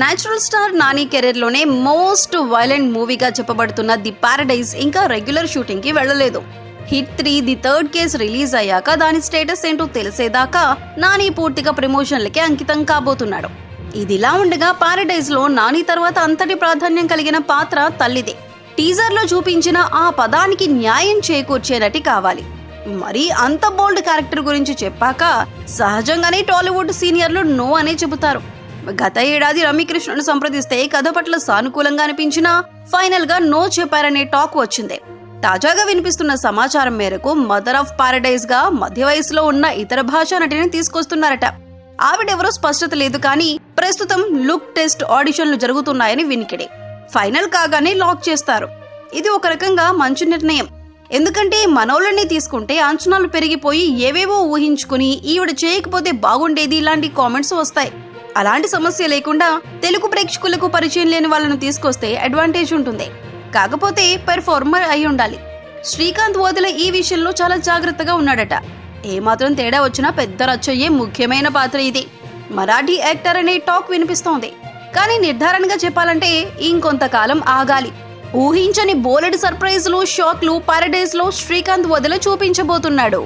Natural star Nani కెరీర్లోనే most violent మూవీగా చెప్పబడుతున్న ది పారడైజ్ ఇంకా రెగ్యులర్ షూటింగ్కి వెళ్ళలేదు. Hit three the third case release అయ్యాక దాని స్టేటస్ ఏంటో తెలిసేదాకా నాని పూర్తిగా ప్రమోషన్లకే అంకితం కాబోతున్నాడు. ఇదిలా ఉండగా పారడైజ్లో నాని తర్వాత అంతటి ప్రాధాన్యం కలిగిన పాత్ర తల్లిదే. టీజర్లో చూపించిన ఆ పదానికి న్యాయం చేకూర్చే నటి కావాలి. మరి అంత బోల్డ్ క్యారెక్టర్ గురించి చెప్పాక సహజంగానే టాలీవుడ్ సీనియర్లు నో అనే చెబుతారు. గత ఏడాది రమ్యకృష్ణను సంప్రదిస్తే కథ పట్ల సానుకూలంగా అనిపించినా ఫైనల్గా నో చెప్పారనే టాక్ వచ్చింది. తాజాగా వినిపిస్తున్న సమాచారం మేరకు మదర్ ఆఫ్ పారడైజ్గా మధ్య వయసులో ఉన్న ఇతర భాషా నటిని తీసుకొస్తున్నారట. ఆవిడెవరో స్పష్టత లేదు కానీ ప్రస్తుతం లుక్ టెస్ట్ ఆడిషన్లు జరుగుతున్నాయని వినికిడి. ఫైనల్ కాగానే లాక్ చేస్తారు. ఇది ఒక రకంగా మంచి నిర్ణయం. ఎందుకంటే మనోళ్ళని తీసుకుంటే అంచనాలు పెరిగిపోయి ఏవేవో ఊహించుకుని ఈవిడ చేయకపోతే బాగుండేది ఇలాంటి కామెంట్స్ వస్తాయి. అలాంటి సమస్య లేకుండా తెలుగు ప్రేక్షకులకు పరిచయం లేని వాళ్ళను తీసుకొస్తే అడ్వాంటేజ్ ఉంటుంది. కాకపోతే పెర్ఫార్మర్ అయి ఉండాలి. శ్రీకాంత్ వదిలే ఈ విషయంలో చాలా జాగ్రత్తగా ఉన్నాడట. ఏమాత్రం తేడా వచ్చినా పెద్ద రచ్చయ్యే ముఖ్యమైన పాత్ర ఇది. మరాఠీ యాక్టర్ అనే టాక్ వినిపిస్తోంది. కానీ నిర్ధారణగా చెప్పాలంటే ఇంకొంతకాలం ఆగాలి. ఊహించని బోలెడు సర్ప్రైజ్లు షాక్లు పారడైజ్లో శ్రీకాంత్ వదిల చూపించబోతున్నాడు.